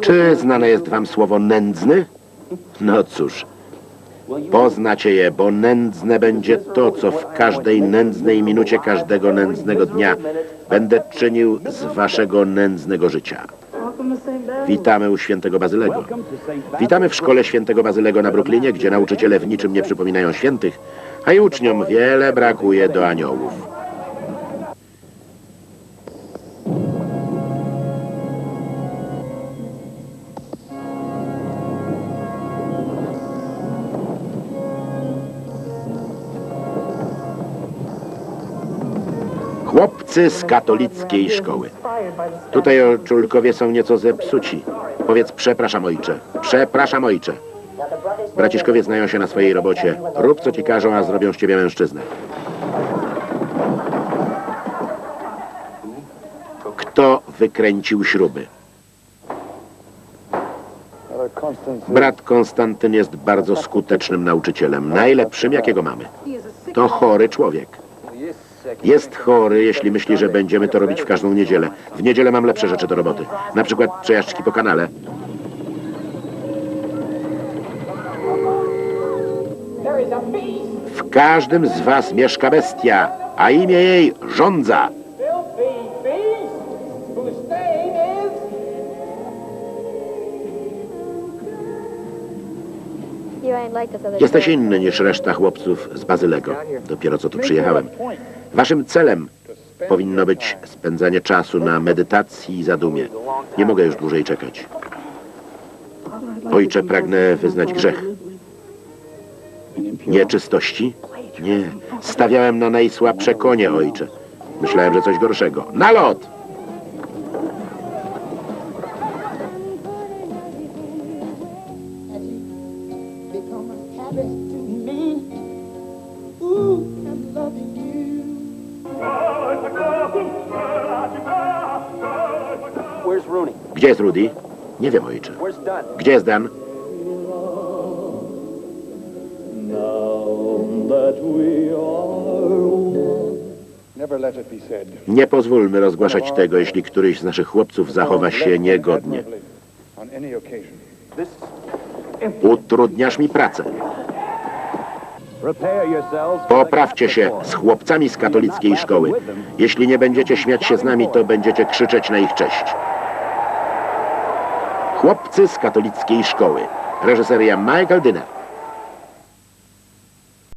Czy znane jest wam słowo nędzny? No cóż, poznacie je, bo nędzne będzie to, co w każdej nędznej minucie każdego nędznego dnia będę czynił z waszego nędznego życia. Witamy u świętego Bazylego. Witamy w szkole świętego Bazylego na Brooklynie, gdzie nauczyciele w niczym nie przypominają świętych, a i uczniom wiele brakuje do aniołów. Chłopcy z katolickiej szkoły. Tutaj czulkowie są nieco zepsuci. Powiedz przepraszam ojcze. Przepraszam ojcze. Braciszkowie znają się na swojej robocie. Rób co ci każą, a zrobią z ciebie mężczyznę. Kto wykręcił śruby? Brat Konstantyn jest bardzo skutecznym nauczycielem. Najlepszym, jakiego mamy. To chory człowiek. Jest chory, jeśli myśli, że będziemy to robić w każdą niedzielę. W niedzielę mam lepsze rzeczy do roboty. Na przykład przejażdżki po kanale. W każdym z was mieszka bestia, a imię jej other Jesteś inny niż reszta chłopców z Bazylego. Dopiero co tu przyjechałem. Waszym celem powinno być spędzanie czasu na medytacji i zadumie. Nie mogę już dłużej czekać. Ojcze, pragnę wyznać grzech. Nieczystości? Nie. Stawiałem na najsłabsze konie, ojcze. Myślałem, że coś gorszego. Na lot! become a habit Gdzie jest Rudy? Nie wiem, ojcze. Gdzie jest Dan? Nie pozwólmy rozgłaszać tego, jeśli któryś z naszych chłopców zachowa się niegodnie. Utrudniasz mi pracę. Poprawcie się z chłopcami z katolickiej szkoły. Jeśli nie będziecie śmiać się z nami, to będziecie krzyczeć na ich cześć. Chłopcy z katolickiej szkoły. Reżyseria Michael Dinner.